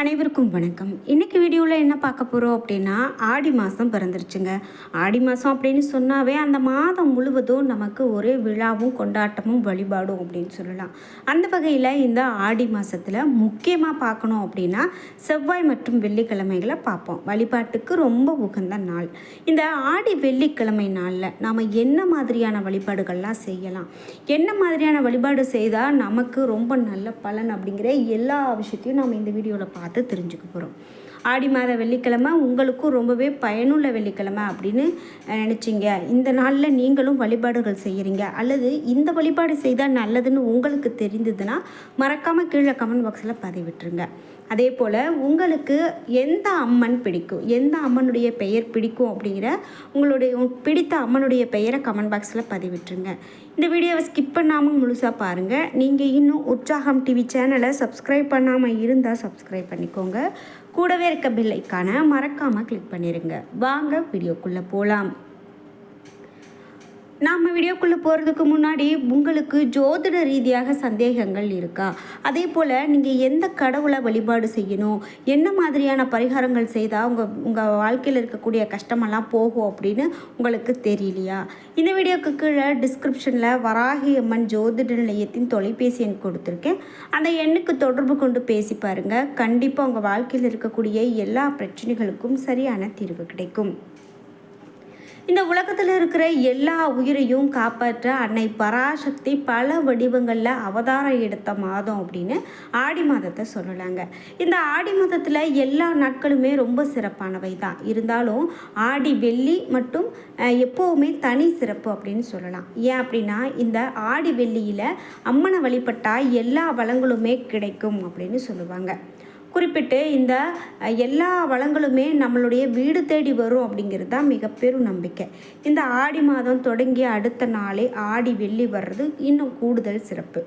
அனைவருக்கும் வணக்கம். இன்றைக்கி வீடியோவில் என்ன பார்க்க போகிறோம் அப்படின்னா ஆடி மாதம் பிறந்துருச்சுங்க. ஆடி மாதம் அப்படின்னு சொன்னாவே அந்த மாதம் முழுவதும் நமக்கு ஒரே விழாவும் கொண்டாட்டமும் வழிபாடும் அப்படின்னு சொல்லலாம். அந்த வகையில் இந்த ஆடி மாதத்தில் முக்கியமாக பார்க்கணும் அப்படின்னா செவ்வாய் மற்றும் வெள்ளிக்கிழமைகளை பார்ப்போம். வழிபாட்டுக்கு ரொம்ப உகந்த நாள். இந்த ஆடி வெள்ளிக்கிழமை நாளில் நாம் என்ன மாதிரியான வழிபாடுகள்லாம் செய்யலாம்? என்ன மாதிரியான வழிபாடு செய்தால் நமக்கு ரொம்ப நல்ல பலன் அப்படிங்கிற எல்லா விஷயத்தையும் நம்ம இந்த வீடியோவில் பார்த்து தெரிஞ்சுக்க போகிறோம் ஆடி மாத வெள்ளிக்கிழமை உங்களுக்கும் ரொம்பவே பயனுள்ள வெள்ளிக்கிழமை அப்படின்னு நினச்சிங்க. இந்த நாளில் நீங்களும் வழிபாடுகள் செய்கிறீங்க அல்லது இந்த வழிபாடு செய்தால் நல்லதுன்னு உங்களுக்கு தெரிந்ததுன்னா மறக்காமல் கீழே கமெண்ட் பாக்ஸில் பதிவிட்டுருங்க. அதே போல் உங்களுக்கு எந்த அம்மன் பிடிக்கும்? எந்த அம்மனுடைய பெயர் பிடிக்கும் அப்படிங்கிற உங்களுடைய பிடித்த அம்மனுடைய பெயரை கமெண்ட் பாக்ஸில் பதிவிட்டுருங்க. இந்த வீடியோவை ஸ்கிப் பண்ணாமல் முழுசாக பாருங்கள் நீங்கள் இன்னும் உற்சாகம் டிவி சேனலை சப்ஸ்கிரைப் பண்ணாமல் இருந்தால் சப்ஸ்கிரைப் பண்ணிக்கோங்க. கூடவே இருக்க பில்லைக்கான மறக்காமல் கிளிக் பண்ணிடுங்க வாங்க வீடியோக்குள்ளே போகலாம் நாம் வீடியோக்குள்ளே போகிறதுக்கு முன்னாடி உங்களுக்கு ஜோதிட ரீதியாக சந்தேகங்கள் இருக்கா? அதே போல் நீங்கள் எந்த கடவுளை வழிபாடு செய்யணும்? என்ன மாதிரியான பரிகாரங்கள் செய்தால் உங்கள் உங்கள் வாழ்க்கையில் இருக்கக்கூடிய கஷ்டமெல்லாம் போகும் அப்படின்னு உங்களுக்கு தெரியலையா? இந்த வீடியோக்கு கீழே டிஸ்கிரிப்ஷனில் வராகி அம்மன் ஜோதிட நிலையத்தின் தொலைபேசி எண் கொடுத்துருக்கேன். அந்த எண்ணுக்கு தொடர்பு கொண்டு பேசி பாருங்கள் கண்டிப்பாக உங்கள் வாழ்க்கையில் இருக்கக்கூடிய எல்லா பிரச்சனைகளுக்கும் சரியான தீர்வு கிடைக்கும். இந்த உலகத்தில் இருக்கிற எல்லா உயிரையும் காப்பாற்ற அன்னை பராசக்தி பல வடிவங்களில் அவதாரம் எடுத்த மாதம் அப்படின்னு ஆடி மாதத்தை சொல்லலாங்க. இந்த ஆடி மாதத்தில் எல்லா நாட்களுமே ரொம்ப சிறப்பானவை தான். இருந்தாலும் ஆடி வெள்ளி மட்டும் எப்போவுமே தனி சிறப்பு அப்படின்னு சொல்லலாம். ஏன் அப்படின்னா இந்த ஆடி வெள்ளியில் அம்மனை வழிபட்டால் எல்லா வளங்களுமே கிடைக்கும் அப்படின்னு சொல்லுவாங்க. குறிப்பிட்டு இந்த எல்லா வளங்களுமே நம்மளுடைய வீடு தேடி வரும் அப்படிங்கிறது தான் மிகப்பெரும் நம்பிக்கை. இந்த ஆடி மாதம் தொடங்கி அடுத்த நாளே ஆடி வெள்ளி வர்றது இன்னும் கூடுதல் சிறப்பு.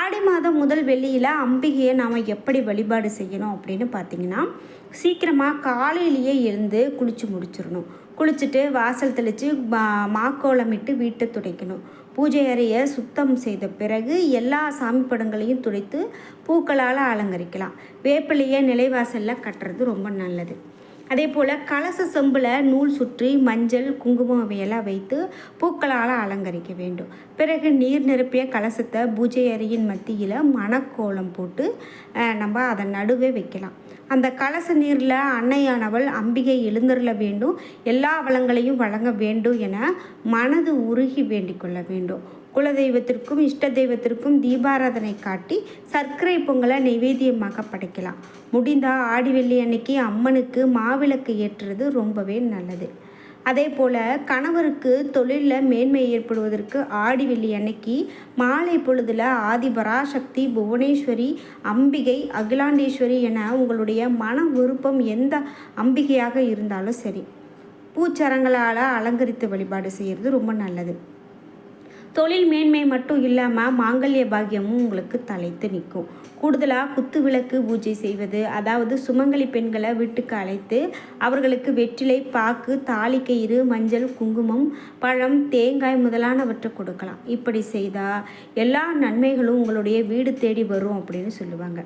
ஆடி மாதம் முதல் வெள்ளியில் அம்பிகையை நாம் எப்படி வழிபாடு செய்யணும் அப்படின்னு பார்த்தீங்கன்னா சீக்கிரமாக காலையிலேயே எழுந்து குளித்து முடிச்சிடணும். குளிச்சுட்டு வாசல் தெளித்து மா மாக்கோளமிட்டு வீட்டை துடைக்கணும். பூஜை அறையை சுத்தம் செய்த பிறகு எல்லா சாமி படங்களையும் துடைத்து பூக்களால் அலங்கரிக்கலாம். வேப்பிலையை நிலைவாசலில் கட்டுறது ரொம்ப நல்லது. அதே போல் கலச செம்பில் நூல் சுற்றி மஞ்சள் குங்குமம் அவையெல்லாம் வைத்து பூக்களால் அலங்கரிக்க வேண்டும். பிறகு நீர் நிரப்பிய கலசத்தை பூஜை அறையின் மத்தியில் மணக்கோலம் போட்டு நம்ம அதன் நடுவே வைக்கலாம். அந்த கலச நீரில் அன்னையானவள் அம்பிகை எழுந்தருள வேண்டும். எல்லா வளங்களையும் வழங்க வேண்டும் என மனது உருகி வேண்டிக் கொள்ள வேண்டும். குலதெய்வத்திற்கும் இஷ்ட தெய்வத்திற்கும் தீபாராதனை காட்டி சர்க்கரை பொங்கலை நைவேத்தியமாக படைக்கலாம். முடிந்தால் ஆடி வெள்ளி அன்னைக்கு அம்மனுக்கு மாவிளக்கு ஏற்றுறது ரொம்பவே நல்லது. அதே போல் கணவருக்கு தொழிலில் மேன்மை ஏற்படுவதற்கு ஆடி வெள்ளி அன்னைக்கு மாலை பொழுதில் ஆதி பராசக்தி புவனேஸ்வரி அம்பிகை அகிலாண்டேஸ்வரி என உங்களுடைய மன விருப்பம் எந்த அம்பிகையாக இருந்தாலும் சரி. பூச்சரங்களால் அலங்கரித்து வழிபாடு செய்கிறது ரொம்ப நல்லது. தொழில் மேன்மை மட்டும் இல்லாமல் மாங்கல்ய பாக்கியமும் உங்களுக்கு தலைத்து நிற்கும். கூடுதலாக குத்து விளக்கு பூஜை செய்வது அதாவது சுமங்கலி பெண்களை வீட்டுக்கு அழைத்து அவர்களுக்கு வெற்றிலை பாக்கு தாலிக்கயிறு மஞ்சள் குங்குமம் பழம் தேங்காய் முதலானவற்றை கொடுக்கலாம். இப்படி செய்தால் எல்லா நன்மைகளும் உங்களுடைய வீடு தேடி வரும் அப்படின்னு சொல்லுவாங்க.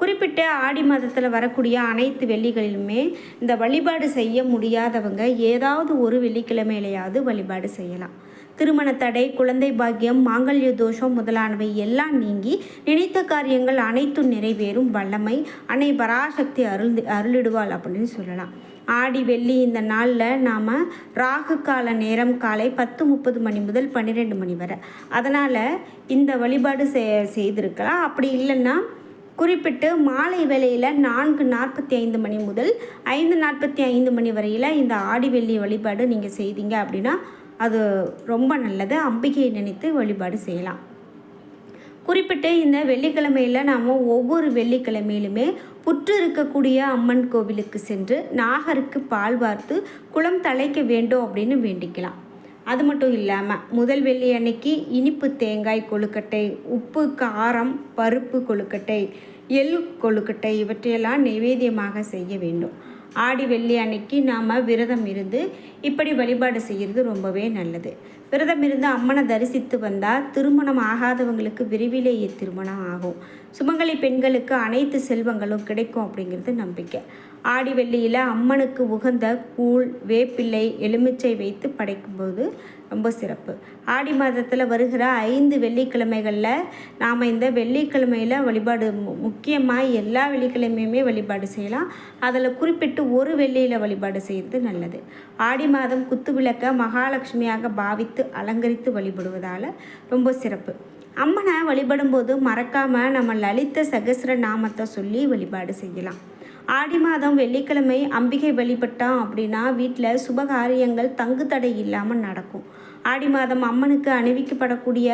குறிப்பிட்ட ஆடி மாதத்தில் வரக்கூடிய அனைத்து வெள்ளிகளிலுமே இந்த வழிபாடு செய்ய முடியாதவங்க ஏதாவது ஒரு வெள்ளிக்கிழமையிலையாவது வழிபாடு செய்யலாம். திருமண தடை குழந்தை பாக்கியம் மாங்கல்ய தோஷம் முதலானவை எல்லாம் நீங்கி நினைத்த காரியங்கள் அனைத்தும் நிறைவேறும் வல்லமை. அன்னை பராசக்தி அருள் அருளிடுவாள் அப்படின்னு சொல்லலாம். ஆடி வெள்ளி இந்த நாளில் நாம் ராகு கால நேரம் காலை பத்து முப்பது மணி முதல் பன்னிரெண்டு மணி வரை. அதனால் இந்த வழிபாடு செ செய்திருக்கலாம். அப்படி இல்லைன்னா குறிப்பிட்டு மாலை வேளையில் நான்கு நாற்பத்தி ஐந்து மணி முதல் ஐந்து நாற்பத்தி ஐந்து மணி வரையில் இந்த ஆடி வெள்ளி வழிபாடு நீங்கள் செய்தீங்க அப்படின்னா அது ரொம்ப நல்லது. அம்பிகையை நினைத்து வழிபாடு செய்யலாம். குறிப்பிட்டு இந்த வெள்ளிக்கிழமையில் நாம் ஒவ்வொரு வெள்ளிக்கிழமையிலுமே புற்று இருக்கக்கூடிய அம்மன் கோவிலுக்கு சென்று நாகருக்கு பால் வார்த்து குளம் தலைக்க வேண்டும் அப்படின்னு வேண்டிக்கலாம். அது மட்டும் இல்லாமல் முதல் வெள்ளி அன்னைக்கு இனிப்பு தேங்காய் கொழுக்கட்டை உப்பு காரம் பருப்பு கொழுக்கட்டை எள் கொழுக்கட்டை இவற்றையெல்லாம் நைவேத்தியமாக செய்ய வேண்டும். ஆடி வெள்ளி அன்னைக்கு நாம் விரதம் இருந்து இப்படி வழிபாடு செய்கிறது ரொம்பவே நல்லது. விரதம் இருந்து அம்மனை தரிசித்து வந்தால் திருமணம் ஆகாதவங்களுக்கு விரைவிலேயே திருமணம் ஆகும். சுமங்கலி பெண்களுக்கு அனைத்து செல்வங்களும் கிடைக்கும் அப்படிங்கிறது நம்பிக்கை. ஆடி வெள்ளியில் அம்மனுக்கு உகந்த கூழ் வேப்பிள்ளை எலுமிச்சை வைத்து படைக்கும்போது ரொம்ப சிறப்பு. ஆடி மாதத்தில் வருகிற ஐந்து வெள்ளிக்கிழமைகளில் நாம் இந்த வெள்ளிக்கிழமையில் வழிபாடு முக்கியமாக எல்லா வெள்ளிக்கிழமையுமே வழிபாடு செய்யலாம். அதில் குறிப்பிட்டு ஒரு வெள்ளியில் வழிபாடு செய்கிறது நல்லது. ஆடி மாதம் குத்து விளக்க மகாலட்சுமியாக பாவித்து அலங்கரித்து வழிபடுவதால் ரொம்ப சிறப்பு. அம்மனை வழிபடும்போது மறக்காமல் நம்ம லலித சகசிர நாமத்தை சொல்லி வழிபாடு செய்யலாம். ஆடி மாதம் வெள்ளிக்கிழமை அம்பிகை வழிபட்டோம் அப்படின்னா வீட்டில் சுபகாரியங்கள் தங்கு தடை இல்லாமல் நடக்கும். ஆடி மாதம் அம்மனுக்கு அணிவிக்கப்படக்கூடிய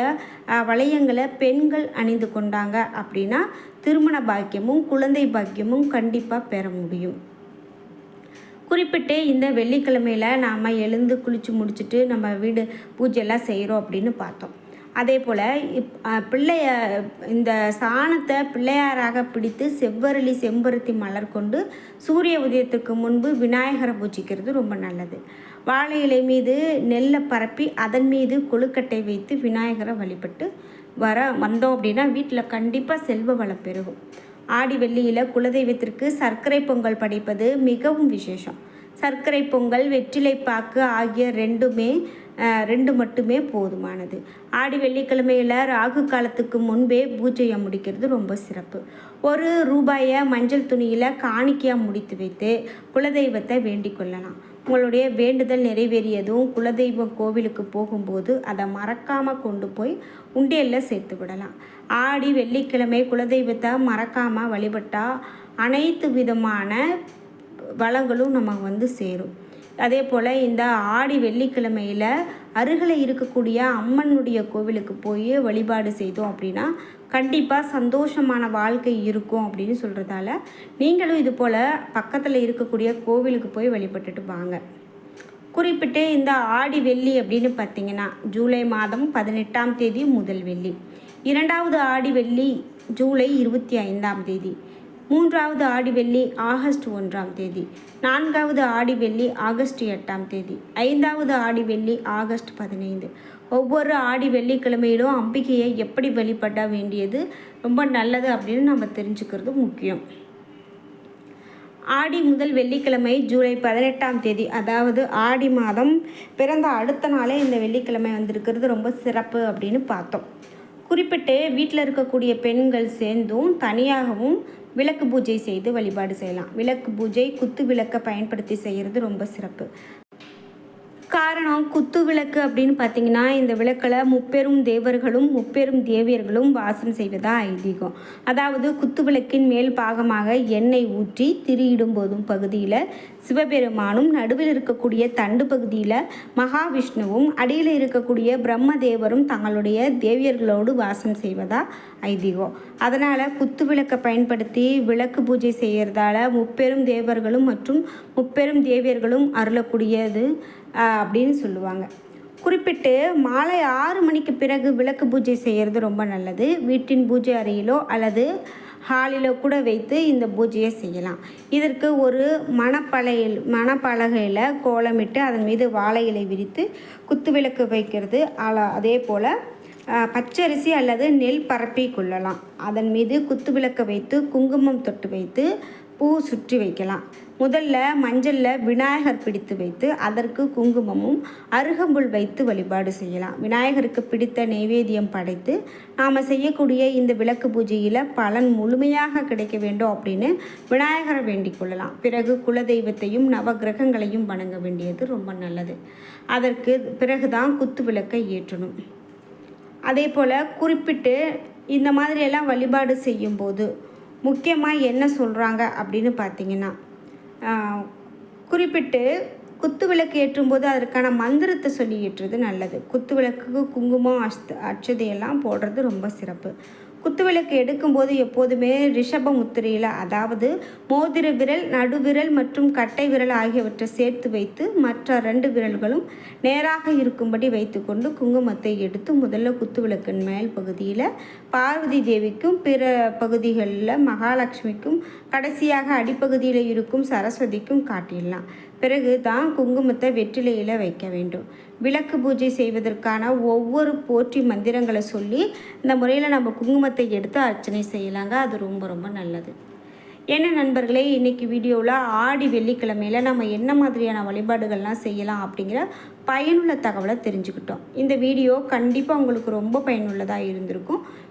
வளையங்களை பெண்கள் அணிந்து கொண்டாங்க அப்படின்னா திருமண பாக்கியமும் குழந்தை பாக்கியமும் கண்டிப்பாக பெற முடியும். குறிப்பிட்டு இந்த வெள்ளிக்கிழமையில் நாம் எழுந்து குளித்து முடிச்சுட்டு நம்ம வீடு பூஜையெல்லாம் செய்கிறோம் அப்படின்னு பார்த்தோம். அதே போல் இப் பிள்ளைய இந்த சாணத்தை பிள்ளையாராக பிடித்து செவ்வரளி செம்பருத்தி மலர் கொண்டு சூரிய உதயத்துக்கு முன்பு விநாயகரை பூஜிக்கிறது ரொம்ப நல்லது. வாழை இலை மீது நெல்லை பரப்பி அதன் மீது கொழுக்கட்டை வைத்து விநாயகரை வழிபட்டு வர வந்தோம் அப்படின்னா வீட்டில் கண்டிப்பாக செல்வ வளம் பெருகும். ஆடி வெள்ளியில் குலதெய்வத்திற்கு சர்க்கரை பொங்கல் படைப்பது மிகவும் விசேஷம். சர்க்கரை பொங்கல் வெற்றிலை பாக்கு ஆகிய ரெண்டுமே ரெண்டு மட்டுமே போதுமானது. ஆடி வெள்ளிக்கிழமையில் ராகு காலத்துக்கு முன்பே பூஜையை முடிக்கிறது ரொம்ப சிறப்பு. ஒரு ரூபாயை மஞ்சள் துணியில் காணிக்கையாக முடித்து வைத்து குலதெய்வத்தை வேண்டிக் கொள்ளலாம். உங்களுடைய வேண்டுதல் நிறைவேறியதும் குலதெய்வம் கோவிலுக்கு போகும்போது அதை மறக்காமல் கொண்டு போய் உண்டியலில் சேர்த்து விடலாம். ஆடி வெள்ளிக்கிழமை குலதெய்வத்தை மறக்காமல் வழிபட்டால் அனைத்து விதமான வளங்களும் நமக்கு வந்து சேரும். அதே போல் இந்த ஆடி வெள்ளிக்கிழமையில் அருகில் இருக்கக்கூடிய அம்மனுடைய கோவிலுக்கு போய் வழிபாடு செய்தோம் அப்படின்னா கண்டிப்பாக சந்தோஷமான வாழ்க்கை இருக்கும் அப்படின்னு சொல்கிறதால நீங்களும் இது போல் பக்கத்தில் இருக்கக்கூடிய கோவிலுக்கு போய் வழிபட்டுட்டு வாங்க. குறிப்பிட்டு இந்த ஆடி வெள்ளி அப்படின்னு பார்த்தீங்கன்னா ஜூலை மாதம் பதினெட்டாம் தேதி முதல் வெள்ளி. இரண்டாவது ஆடி வெள்ளி ஜூலை இருபத்தி ஐந்தாம் தேதி. மூன்றாவது ஆடி வெள்ளி ஆகஸ்ட் ஒன்றாம் தேதி. நான்காவது ஆடி வெள்ளி ஆகஸ்ட் எட்டாம் தேதி. ஐந்தாவது ஆடி வெள்ளி ஆகஸ்ட் பதினைந்து. ஒவ்வொரு ஆடி வெள்ளிக்கிழமையிலும் அம்பிகையை எப்படி வழிபட வேண்டியது ரொம்ப நல்லது அப்படின்னு நம்ம தெரிஞ்சுக்கிறது முக்கியம். ஆடி முதல் வெள்ளிக்கிழமை ஜூலை பதினெட்டாம் தேதி. அதாவது ஆடி மாதம் பிறந்த அடுத்த நாளே இந்த வெள்ளிக்கிழமை வந்திருக்கிறது. ரொம்ப சிறப்பு அப்படின்னு பார்த்தோம். குறிப்பிட்டு வீட்டில் இருக்கக்கூடிய பெண்கள் சேர்ந்தும் தனியாகவும் விளக்கு பூஜை செய்து வழிபாடு செய்யலாம். விளக்கு பூஜை குத்து விளக்கை பயன்படுத்தி செய்கிறது ரொம்ப சிறப்பு. காரணம் குத்து விளக்கு அப்படின்னு பார்த்தீங்கன்னா இந்த விளக்கில் முப்பெரும் தேவர்களும் முப்பெரும் தேவியர்களும் வாசம் செய்வதா ஐதீகம். அதாவது குத்து விளக்கின் மேல் பாகமாக எண்ணெய் ஊற்றி திரியிடும் போதும் பகுதியில் சிவபெருமானும் நடுவில் இருக்கக்கூடிய தண்டு பகுதியில் மகாவிஷ்ணுவும் அடியில் இருக்கக்கூடிய பிரம்ம தேவரும் தங்களுடைய தேவியர்களோடு வாசம் செய்வதா ஐதீகம். அதனால் குத்து விளக்கை பயன்படுத்தி விளக்கு பூஜை செய்கிறதால முப்பெரும் தேவர்களும் மற்றும் முப்பெரும் தேவியர்களும் அருளக்கூடியது அப்படின்னு சொல்லுவாங்க. குறிப்பிட்டு மாலை ஆறு மணிக்கு பிறகு விளக்கு பூஜை செய்கிறது ரொம்ப நல்லது. வீட்டின் பூஜை அறையிலோ அல்லது ஹாலிலோ கூட வைத்து இந்த பூஜையை செய்யலாம். இதற்கு ஒரு மணப்பலையில் மணப்பலகையில் கோலமிட்டு அதன் மீது வாழை இலை விரித்து குத்து விளக்கு வைக்கிறது. அதே போல் பச்சரிசி அல்லது நெல் பரப்பி கொள்ளலாம். அதன் மீது குத்து விளக்கு வைத்து குங்குமம் தொட்டு வைத்து பூ சுற்றி வைக்கலாம். முதல்ல மஞ்சளில் விநாயகர் பிடித்து வைத்து அதற்கு குங்குமமும் அருகம்புல் வைத்து வழிபாடு செய்யலாம். விநாயகருக்கு பிடித்த நைவேத்தியம் படைத்து நாம் செய்யக்கூடிய இந்த விளக்கு பூஜையில் பலன் முழுமையாக கிடைக்க வேண்டும் அப்படின்னு விநாயகரை வேண்டிக் கொள்ளலாம். பிறகு குலதெய்வத்தையும் நவகிரகங்களையும் வணங்க வேண்டியது ரொம்ப நல்லது. அதற்கு பிறகுதான் குத்து விளக்கை ஏற்றணும். அதே போல் குறிப்பிட்டு இந்த மாதிரியெல்லாம் வழிபாடு செய்யும்போது முக்கியமாக என்ன சொல்கிறாங்க அப்படின்னு பார்த்தீங்கன்னா குறிப்பிட்டு குத்து விளக்கு ஏற்றும்போது அதற்கான மந்திரத்தை சொல்லி ஏற்றுறது நல்லது. குத்து விளக்குக்கு குங்குமம் அஷ்த அச்சதையெல்லாம் போடுறது ரொம்ப சிறப்பு. குத்துவிளக்கு எடுக்கும்போது எப்போதுமே ரிஷப முத்திரையில் அதாவது மோதிர விரல் நடுவிரல் மற்றும் கட்டை விரல் ஆகியவற்றை சேர்த்து வைத்து மற்ற ரெண்டு விரல்களும் நேராக இருக்கும்படி வைத்துக்கொண்டு குங்குமத்தை எடுத்து முதல்ல குத்துவிளக்கின் மேல் பகுதியில் பார்வதி தேவிக்கும் பிற பகுதிகளில் மகாலட்சுமிக்கும் கடைசியாக அடிப்பகுதியில் இருக்கும் சரஸ்வதிக்கும் காட்டிடலாம். பிறகு தான் குங்குமத்தை வெற்றிலையில் வைக்க வேண்டும். விளக்கு பூஜை செய்வதற்கான ஒவ்வொரு போற்றி மந்திரங்களை சொல்லி இந்த முறையில் நம்ம குங்குமத்தை எடுத்து அர்ச்சனை செய்யலாங்க. அது ரொம்ப ரொம்ப நல்லது. என்ன நண்பர்களே இன்றைக்கி வீடியோவில் ஆடி வெள்ளிக்கிழமையில் நம்ம என்ன மாதிரியான வழிபாடுகள்லாம் செய்யலாம் அப்படிங்கிற பயனுள்ள தகவலை தெரிஞ்சுக்கிட்டோம். இந்த வீடியோ கண்டிப்பாக உங்களுக்கு ரொம்ப பயனுள்ளதாக இருந்திருக்கும்.